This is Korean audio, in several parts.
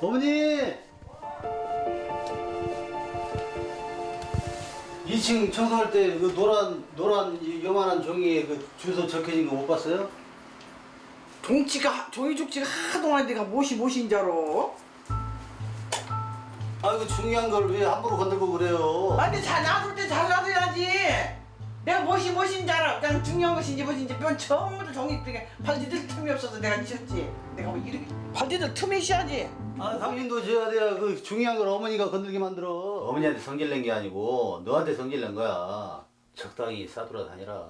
어머니! 2층 청소할 때 그 노란 노란 이 요만한 종이에 그 주소 적혀진 거 못 봤어요? 종치가 종이 죽치가 하도 많이 내가 무엇이 무엇인 줄 알아? 아 이거 중요한 걸 왜 함부로 건들고 그래요? 아니 잘 놔둘 때 잘 놔둬야지. 내가 무엇이 무엇인 줄 알아? 그냥 중요한 것인지 무엇인지 면 처음부터 종이 그게 발디딜 틈이 없어서 내가 지었지. 내가 뭐 이렇게 발디딜 틈이 있어야지. 아 당신도 줘야 돼야 그 중요한 걸 어머니가 건들게 만들어. 어머니한테 성질 낸 게 아니고 너한테 성질 낸 거야. 적당히 싸돌아 다니라.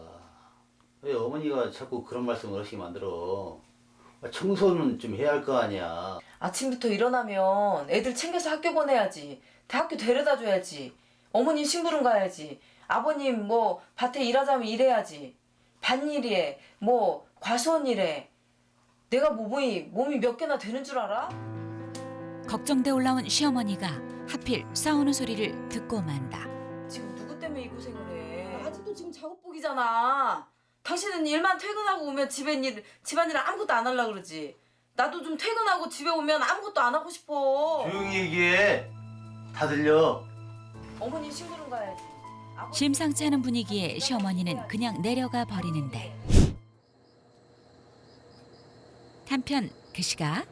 왜 어머니가 자꾸 그런 말씀을 하시게 만들어? 아, 청소는 좀 해야 할 거 아니야. 아침부터 일어나면 애들 챙겨서 학교 보내야지. 대학교 데려다 줘야지. 어머님 심부름 가야지. 아버님 뭐 밭에 일하자면 일해야지. 밭일이에 뭐 과수원 일에. 내가 뭐 몸이 몸이 몇 개나 되는 줄 알아? 걱정돼 올라온 시어머니가 하필 싸우는 소리를 듣고 만다. 지금 누구 때문에 이 고생을 해? 아직도 지금 작업복이잖아. 당신은 일만 퇴근하고 오면 집안일 집안일 아무것도 안 하려 그러지. 나도 좀 퇴근하고 집에 오면 아무것도 안 하고 싶어. 조용히 얘기해. 다 들려. 어머님 심부름 가야지. 심상치 않은 분위기에 시어머니는 그냥 내려가 버리는데 한편 그 시각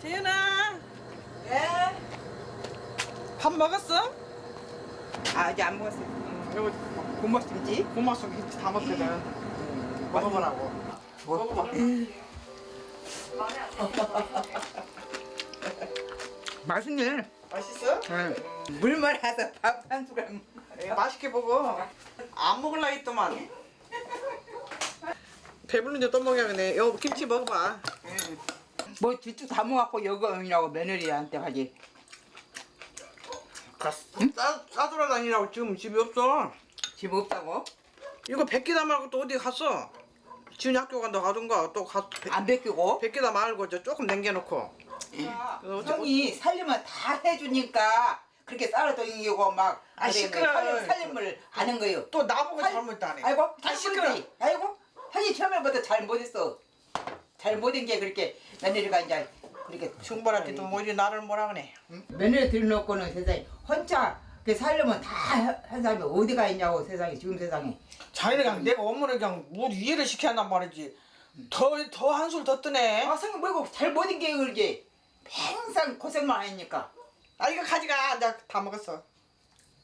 재현아, 네. 밥 먹었어? 아 아직 안 먹었어. 응, 이거 고맙습지? 고맙습 다 먹거든. 응, 먹어보라고. 먹어봐. 맛있네. 맛있어? 응. 물 말아서 밥한 먹- 예, 맛있게 먹어. 안 먹을라 했더만. 배부른데 또 먹어야겠네. 요 김치 먹어봐. 뭐 뒤쪽 다 먹었고 여거이라고 며느리한테 가지 싸, 싸돌아다니라고 지금 집에 없어. 집 없다고? 이거 백기다 말고 또 어디 갔어? 지훈이 학교 간다 가던가 또 가. 안 베끼고? 백기다 말고 저 조금 남겨놓고. 그래서 어째- 형이 살림을 다 해주니까 그렇게 쌀아다니고 막 아, 그래, 시끄러워. 살림, 살림을 아는 거요 또 나보고 살- 잘못하네. 아이고 아 시끄러. 잘못했지. 아이고 형이 처음에부터 잘못했어 잘못한 게 그렇게 며느리가 이제 그렇게 충분한테 또 뭐지 나를 뭐라 그래. 며느리 들여놓고는 세상에 혼자 그 살림은 다한 사람이 어디가 있냐고 세상에 지금 세상에 자기네 그냥 내가 어머니 그냥 뭘 이해를 시켜야 한단 말이지. 더 더 한술 더 뜨네. 아 생각 뭐고 잘못한 게 그러지 항상 고생만 하니까 아 이거 가져가. 내가 다 먹었어.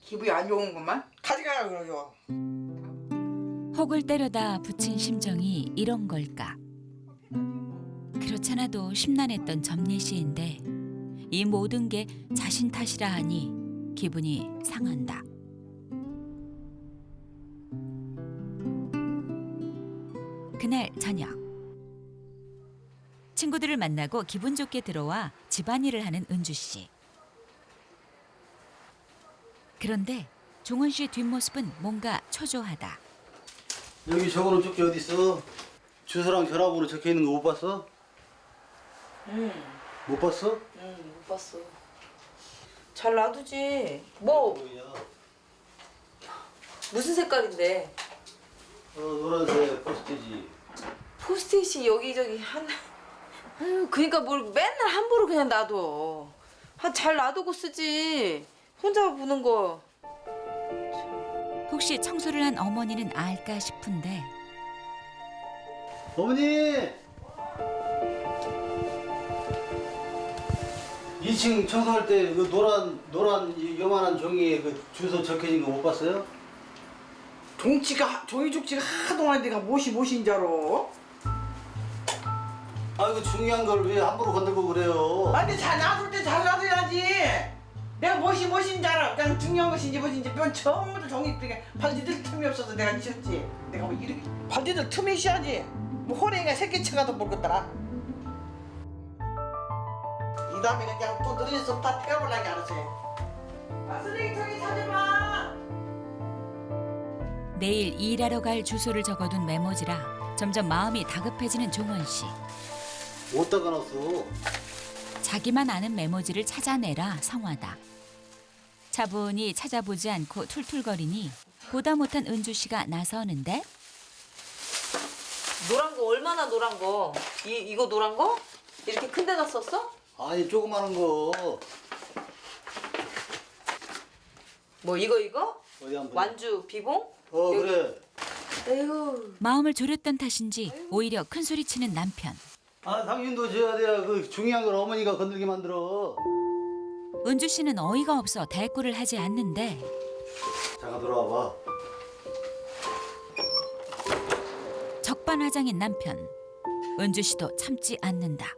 기분이 안 좋은구만 가져가 그러죠. 혹을 때려다 붙인 심정이 이런 걸까? 그렇잖아도 심란했던 점례 씨인데 이 모든 게 자신 탓이라 하니 기분이 상한다. 그날 저녁 친구들을 만나고 기분 좋게 들어와 집안일을 하는 은주 씨. 그런데 종원 씨의 뒷모습은 뭔가 초조하다. 여기 적어놓은 쪽지 어디 있어? 주소랑 전화번호 적혀 있는 거 못 봤어? 응, 못 봤어? 응, 못 봤어. 잘 놔두지. 뭐 뭐야? 무슨 색깔인데? 어 노란색 포스트지. 포스트잇이 여기저기 한. 아유, 그러니까 뭘 맨날 함부로 그냥 놔둬. 아, 잘 놔두고 쓰지. 혼자 보는 거. 혹시 청소를 한 어머니는 알까 싶은데 어머니! 2층 청소할 때 그 노란 노란 이 요만한 종이에 그 주소 적혀진 거 못 봤어요? 종치가 종이 죽치가 하도 많이 내가 무엇이 무엇인 줄 알아? 아 이거 중요한 걸 왜 함부로 건들고 그래요? 아니 잘 놔둘 때 잘 놔둬야지. 내가 무엇이 무엇인 줄 알아. 그냥 중요한 것인지 무엇인지 면 처음부터 종이 그게 발디딜 틈이 없어서 내가 지었지. 내가 뭐 이렇게 발디딜 틈이 있어야지. 뭐 호랭이가 새끼 쳐가도 모르겠더라. 이 다음에는 그냥 또 늘어져서 다 태워보려고 알았지. 아 쓰레기통에 찾아봐. 내일 일하러 갈 주소를 적어둔 메모지라 점점 마음이 다급해지는 종원 씨. 어디다가 놨어? 자기만 아는 메모지를 찾아내라 성화다. 차분히 찾아보지 않고 툴툴거리니 보다 못한 은주 씨가 나서는데 노란 거 얼마나 노란 거? 이 이거 노란 거? 이렇게 큰 데다 썼어? 아니 조그마한 거 뭐 이거 이거? 어디 한번 완주 비봉? 어 그래 에휴. 마음을 졸였던 탓인지 오히려 큰 소리 치는 남편. 아 당신도 져야 돼야 그 중요한 걸 어머니가 건들게 만들어 은주 씨는 어이가 없어 대꾸를 하지 않는데 잠깐 들어와 봐 적반하장인 남편. 은주 씨도 참지 않는다.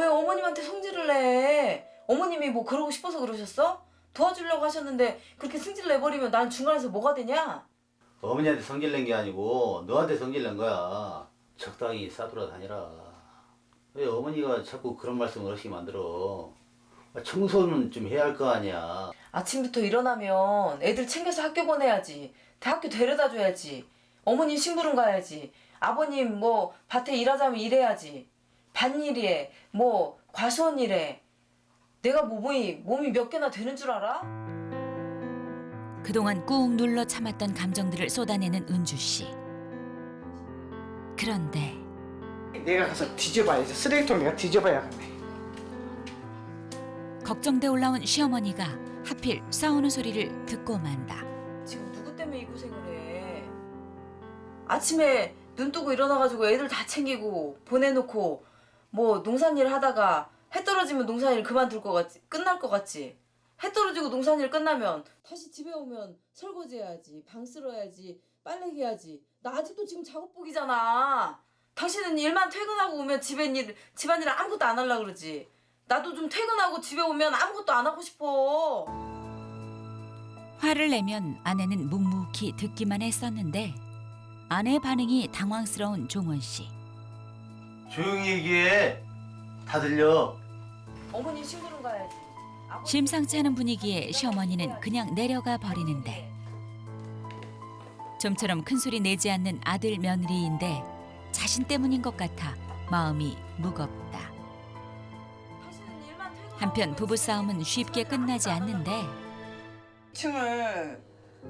어, 왜 어머님한테 성질을 내? 어머님이 뭐 그러고 싶어서 그러셨어? 도와주려고 하셨는데 그렇게 승질 내버리면 난 중간에서 뭐가 되냐? 어머니한테 성질 낸 게 아니고 너한테 성질 낸 거야 적당히 싸돌아 다니라 왜 어머니가 자꾸 그런 말씀을 하시게 만들어 아, 청소는 좀 해야 할 거 아니야 아침부터 일어나면 애들 챙겨서 학교 보내야지. 대학교 데려다 줘야지. 어머님 심부름 가야지. 아버님 뭐 밭에 일하자면 일해야지. 밭일이에 뭐 과수원 일에. 내가 뭐 몸이 몸이 몇 개나 되는 줄 알아? 그동안 꾹 눌러 참았던 감정들을 쏟아내는 은주 씨. 그런데 내가 가서 뒤져봐야지 쓰레기통 내가 뒤져봐야겠네 걱정돼 올라온 시어머니가 하필 싸우는 소리를 듣고 만다. 지금 누구 때문에 이 고생을 해? 아침에 눈 뜨고 일어나가지고 애들 다 챙기고 보내놓고 뭐 농산일 하다가 해 떨어지면 농산일 그만둘 것 같지? 끝날 것 같지? 해 떨어지고 농산일 끝나면 다시 집에 오면 설거지 해야지 방 쓸어야지 빨래기 해야지 나 아직도 지금 작업복이잖아 당신은 일만 퇴근하고 오면 집안일 집안일 아무것도 안 하려고 그러지 나도 좀 퇴근하고 집에 오면 아무것도 안 하고 싶어 화를 내면 아내는 묵묵히 듣기만 했었는데 아내의 반응이 당황스러운 종원 씨. 조용히 얘기해. 다 들려. 어머님 심부름 가야지. 심상치 않은 분위기에 시어머니는 그냥 내려가 버리는데. 좀처럼 큰 소리 내지 않는 아들 며느리인데 자신 때문인 것 같아 마음이 무겁다. 한편 부부 싸움은 쉽게 끝나지 않는데. 층을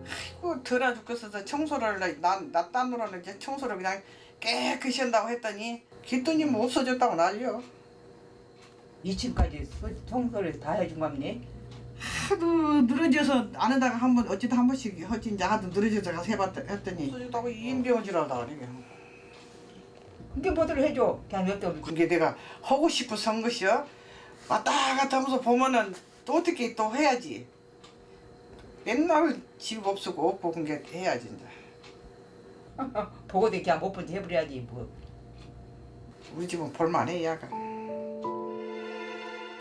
아이고 더러 죽겠어서 청소를 나 나 땀으로는 이제 청소를 그냥 깨끗이 한다고 했더니 기또니 뭐 없어졌다고 난리요. 2층까지 청소를 다 해준 겁니? 하도 늘어져서 안 하다가 한 번 어찌다 한 번씩 하지 이제 하도 늘어져서 가서 해봤다 했더니. 없어졌다고 인병질하다 그래 그게 뭐들 해줘? 그냥 몇대 없지 그게 내가 하고 싶어서 한 것이요 왔다 갔다 하면서 보면은 또 어떻게 또 해야지. 맨날 집 없고 없고 그게 해야지 이제. 보고도 그냥 못 본지 해버려야지 뭐 우리 집은 볼만해 야가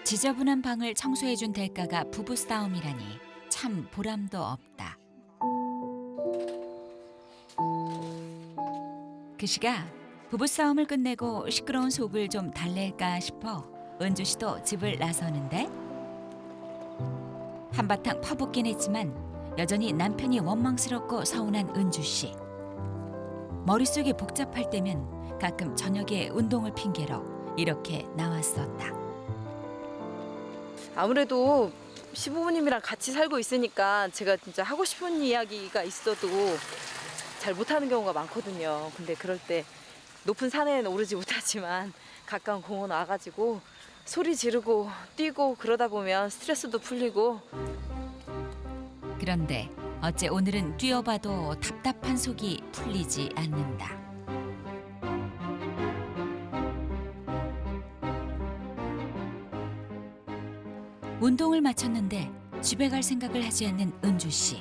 지저분한 방을 청소해준 대가가 부부 싸움이라니 참 보람도 없다. 그 시각 부부 싸움을 끝내고 시끄러운 속을 좀 달랠까 싶어 은주 씨도 집을 나서는데 한바탕 퍼붓긴 했지만 여전히 남편이 원망스럽고 서운한 은주 씨. 머릿속이 복잡할 때면 가끔 저녁에 운동을 핑계로 이렇게 나왔었다. 아무래도 시부모님이랑 같이 살고 있으니까 제가 진짜 하고 싶은 이야기가 있어도 잘 못하는 경우가 많거든요. 근데 그럴 때 높은 산에는 오르지 못하지만 가까운 공원 와가지고 소리 지르고 뛰고 그러다 보면 스트레스도 풀리고 그런데 어째 오늘은 뛰어봐도 답답한 속이 풀리지 않는다. 운동을 마쳤는데 집에 갈 생각을 하지 않는 은주 씨.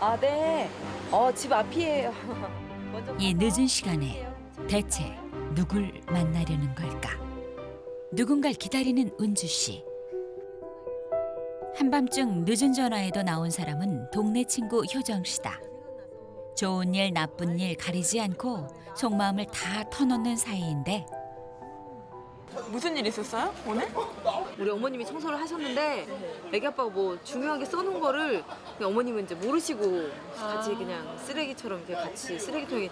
아 네. 어 집 앞이에요. 먼저 이 가서 늦은 시간에 할게요. 대체 누굴 만나려는 걸까? 누군가를 기다리는 은주 씨. 한밤중 늦은 전화에도 나온 사람은 동네 친구 효정 씨다. 좋은 일 나쁜 일 가리지 않고 속마음을 다 터놓는 사이인데 무슨 일 있었어요? 오늘? 우리 어머님이 청소를 하셨는데 애기 아빠가 뭐 중요하게 써놓은 거를 그냥 어머님은 이제 모르시고 같이 그냥 쓰레기처럼 이렇게 같이 쓰레기통에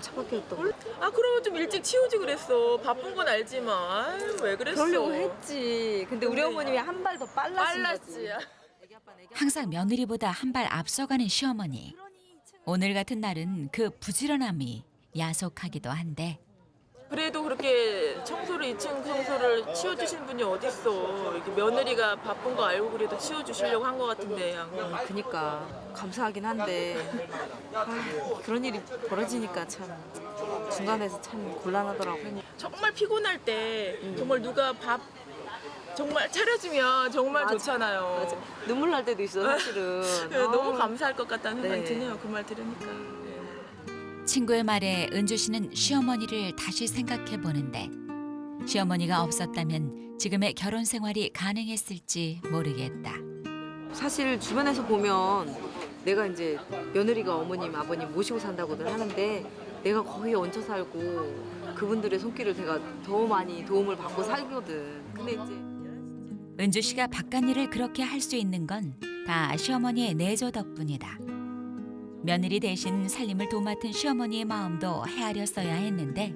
처박혀있던 거. 아 그러면 좀 일찍 치우지 그랬어. 바쁜 건 알지만 아유, 왜 그랬어? 그러려고 했지. 근데 우리 어머님이 한 발 더 빨라진 빨랐지. 거지. 애기 아빠는 애기 항상 며느리보다 한 발 앞서가는 시어머니. 오늘 같은 날은 그 부지런함이 야속하기도 한데 그래도 그렇게 청소를 2층 청소를 치워주신 분이 어딨어. 이렇게 며느리가 바쁜 거 알고 그래도 치워주시려고 한 것 같은데 안 그러니까. 그니까 감사하긴 한데 아, 그런 일이 벌어지니까 참 중간에서 참 곤란하더라고. 정말 피곤할 때 정말 누가 밥 정말 차려주면 정말 맞아. 좋잖아요. 맞아. 눈물 날 때도 있어 사실은. 네, 너무 아. 감사할 것 같다는 생각이 네. 드네요. 그 말 들으니까. 네. 친구의 말에 은주 씨는 시어머니를 다시 생각해 보는데 시어머니가 없었다면 지금의 결혼 생활이 가능했을지 모르겠다. 사실 주변에서 보면 내가 이제 며느리가 어머님 아버님 모시고 산다고들 하는데 내가 거의 얹혀 살고 그분들의 손길을 제가 더 많이 도움을 받고 살거든. 근데 이제 은주 씨가 바깥 일을 그렇게 할 수 있는 건 다 시어머니의 내조 덕분이다. 며느리 대신 살림을 도맡은 시어머니의 마음도 헤아렸어야 했는데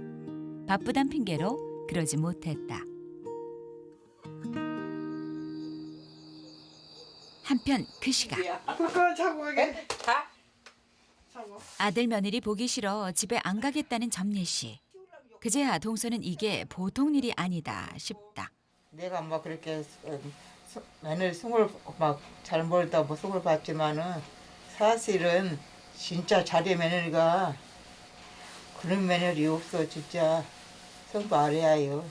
바쁘단 핑계로 그러지 못했다. 한편 그 시각 그거 자고 이게 아들 며느리 보기 싫어 집에 안 가겠다는 점례 씨. 그제야 동서는 이게 보통 일이 아니다 싶다. 내가 뭐 그렇게 어, 수- 며느리 속을 막잘 벌다 뭐 속을 봤지만은 사실은 진짜 자리 며느리가 그런 며느리 없어 진짜 성부 아래야요.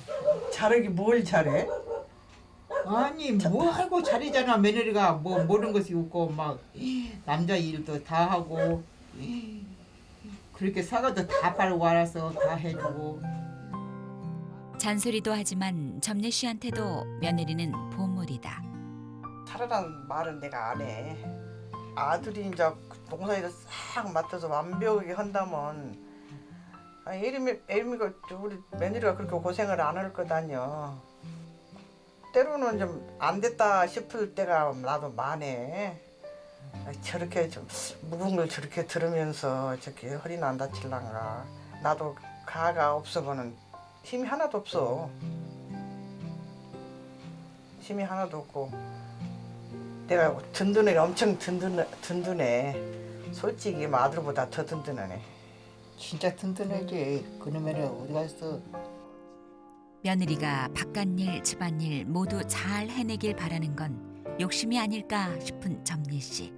잘하기 뭘 잘해? 아니 뭐 하고 잘이잖아 며느리가 뭐 모르는 것이 없고 막 남자 일도 다 하고 그렇게 사과도 다 빨고 알아서 다 해주고 잔소리도 하지만 점례 씨한테도 며느리는 보물이다. 잘하라는 말은 내가 안 해. 아들이 이제 농사일을 싹 맡아서 완벽하게 한다면 아, 에리미 에리미가 우리 며느리가 그렇게 고생을 안 할 거다녀. 때로는 좀 안 됐다 싶을 때가 나도 많해. 아, 저렇게 좀 묵은 걸 저렇게 들으면서 저렇게 허리는 안 다칠란가. 나도 가가 없어서는 힘이 하나도 없어. 힘이 하나도 없고 내가 든든해 엄청 든든 든든해. 솔직히 뭐 아들보다 더 든든하네. 진짜 튼튼하지 그놈에는 어디 갔어 며느리가 바깥일 집안일 모두 잘 해내길 바라는 건 욕심이 아닐까 싶은 점례 씨.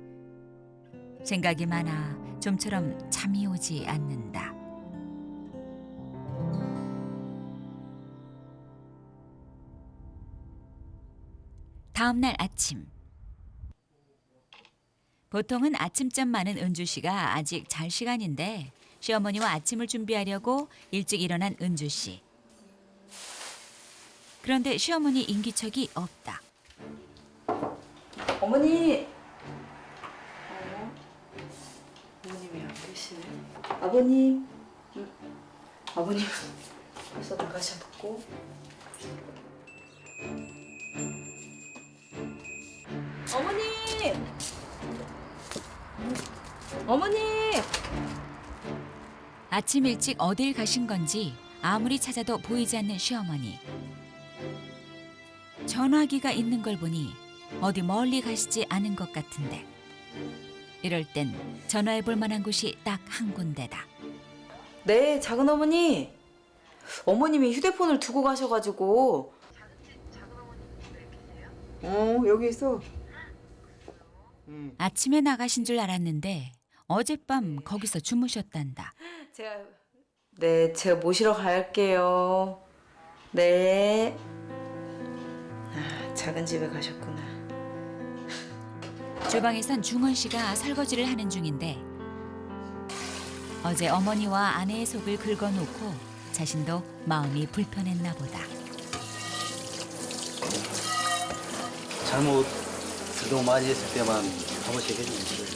생각이 많아 좀처럼 잠이 오지 않는다. 다음 날 아침. 보통은 아침잠 많은 은주 씨가 아직 잘 시간인데 시어머니와 아침을 준비하려고 일찍 일어난 은주 씨. 그런데 시어머니 인기척이 없다. 어머니. 어? 어머님이 안 계시네. 아버님. 응. 아버님 벌써 나가셨고. 어머니. 어머니. 아침 일찍 어딜 가신 건지 아무리 찾아도 보이지 않는 시어머니. 전화기가 있는 걸 보니 어디 멀리 가시지 않은 것 같은데. 이럴 땐 전화해 볼 만한 곳이 딱 한 군데다. 네, 작은 어머니. 어머님이 휴대폰을 두고 가셔가지고 어 여기 있어 아침에 나가신 줄 알았는데 어젯밤 거기서 주무셨단다. 제가 네, 제가 모시러 갈게요. 네. 아, 작은 집에 가셨구나. 주방에선 중원 씨가 설거지를 하는 중인데 어제 어머니와 아내의 속을 긁어놓고 자신도 마음이 불편했나 보다. 잘못 그동 많이 했을 때만 한 번씩 해주지.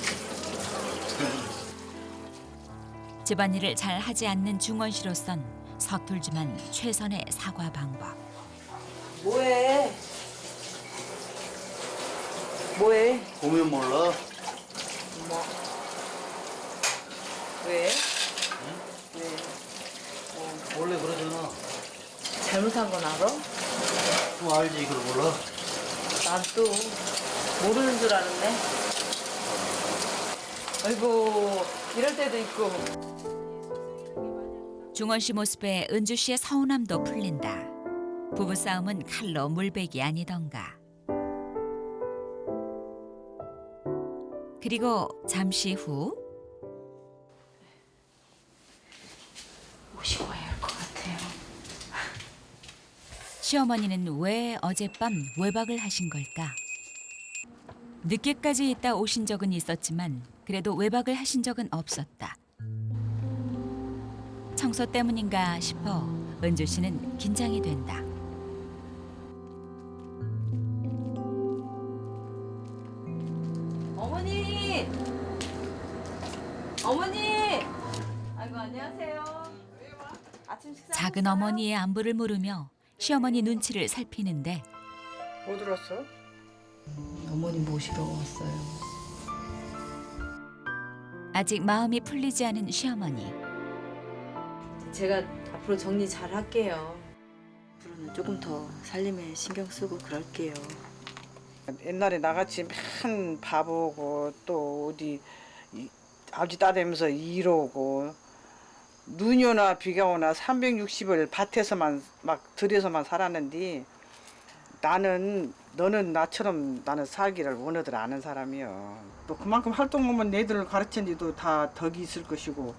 집안일을 잘 하지 않는 중원 씨로선 서툴지만 최선의 사과 방법. 뭐해? 뭐해? 보면 몰라. 뭐? 왜? 왜? 원래 그러잖아. 잘못한 건 알아? 또 알지 그걸 몰라. 난 또 모르는 줄 알았네. 아이고 이럴 때도 있고. 중원 씨 모습에 은주 씨의 서운함도 풀린다. 부부 싸움은 칼로 물베기 아니던가. 그리고 잠시 후 오시고 해야 할 것 같아요. 시어머니는 왜 어젯밤 외박을 하신 걸까? 늦게까지 있다 오신 적은 있었지만 그래도 외박을 하신 적은 없었다. 청소 때문인가 싶어 은주 씨는 긴장이 된다. 어머니! 어머니! 아이고 안녕하세요. 아침 식사 작은 어머니의 안부를 물으며 시어머니 눈치를 살피는데 못 들었어? 어머니 모시러 왔어요. 아직 마음이 풀리지 않은 시어머니. 제가 앞으로 정리 잘 할게요. 앞으로는 조금 더 살림에 신경 쓰고 그럴게요. 옛날에 나같이 맨 바보고 또 어디 이- 아버지 따대면서 이러고 눈이 오나 비가 오나 360을 밭에서만 막 들여서만 살았는데 나는 너는 나처럼 나는 살기를 원하들 않은 사람이요. 또 그만큼 활동하면 애들을 가르친 데도 다 덕이 있을 것이고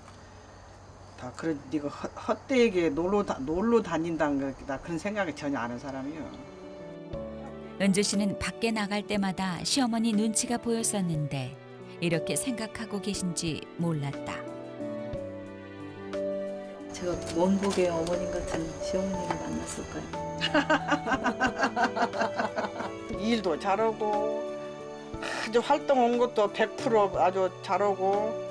다 그런 네가 헛- 헛되게 놀러 다, 놀러 다닌다는 거, 나 그런 생각을 전혀 안 하는 사람이요. 은주 씨는 밖에 나갈 때마다 시어머니 눈치가 보였었는데 이렇게 생각하고 계신지 몰랐다. 제가 원복의 어머님 같은 시어머니를 만났을까요? 일도 잘하고 아주 활동 온 것도 100% 아주 잘하고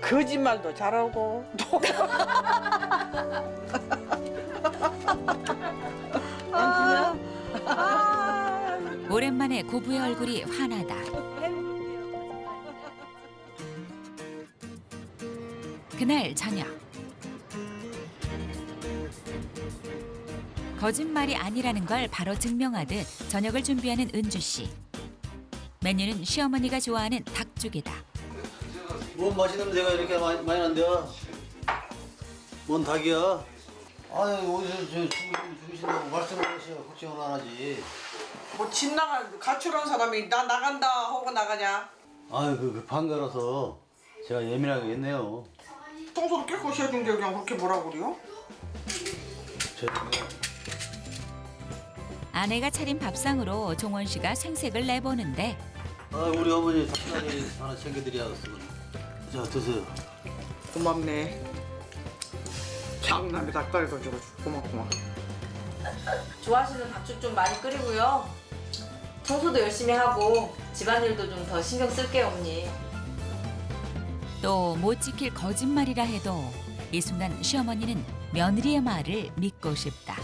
거짓말도 잘하고 또 오랜만에 고부의 얼굴이 환하다. 그날 저녁 거짓말이 아니라는 걸 바로 증명하듯 저녁을 준비하는 은주 씨. 메뉴는 시어머니가 좋아하는 닭죽이다. 뭔 맛있는 냄새가 이렇게 많이, 많이 난대요? 뭔 닭이야? 아니 어디서 저 죽- 죽이신다고 말씀을 하셔 걱정을 안 하지 뭐 집 나가 가출한 사람이 나 나간다 하고 나가냐 아유 그 급한 거라서 제가 예민하게 했네요 청소를 깨끗이 해준데 그냥 그렇게 뭐라 그래요? 죄송해요 아내가 차린 밥상으로 종원 씨가 생색을 내보는데 아 우리 어머니 닭다리 하나 챙겨드려야겠어 자 드세요 고맙네 장남이 닭다리도 주고 고맙구만 좋아하시는 밥죽 좀 많이 끓이고요. 청소도 열심히 하고 집안일도 좀 더 신경 쓸게요, 어머니. 또 못 지킬 거짓말이라 해도 이 순간 시어머니는 며느리의 말을 믿고 싶다.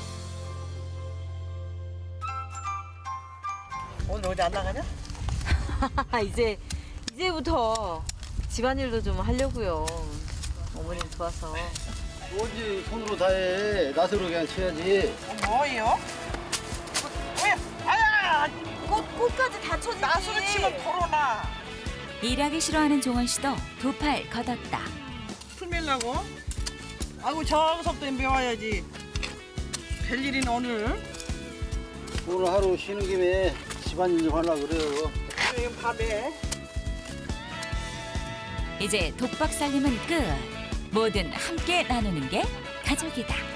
오늘 어디 안 나가냐? 이제 이제부터 집안일도 좀 하려고요. 어머님 도와서. 뭐지 손으로 다 해 낫으로 그냥 쳐야지 뭐예요? 뭐야? 아야 꽃 꽃까지 다 쳐지지. 나수로 치면 코로나 일하기 싫어하는 종원 씨도 두 팔 걷었다. 풀 밀라고? 아이고 저기서부터 배워야지 별일이네 오늘 오늘 하루 쉬는 김에 집안 일 좀 하려고 그래요 지금 밥에 이제 독박 살림은 끝. 뭐든 함께 나누는 게 가족이다.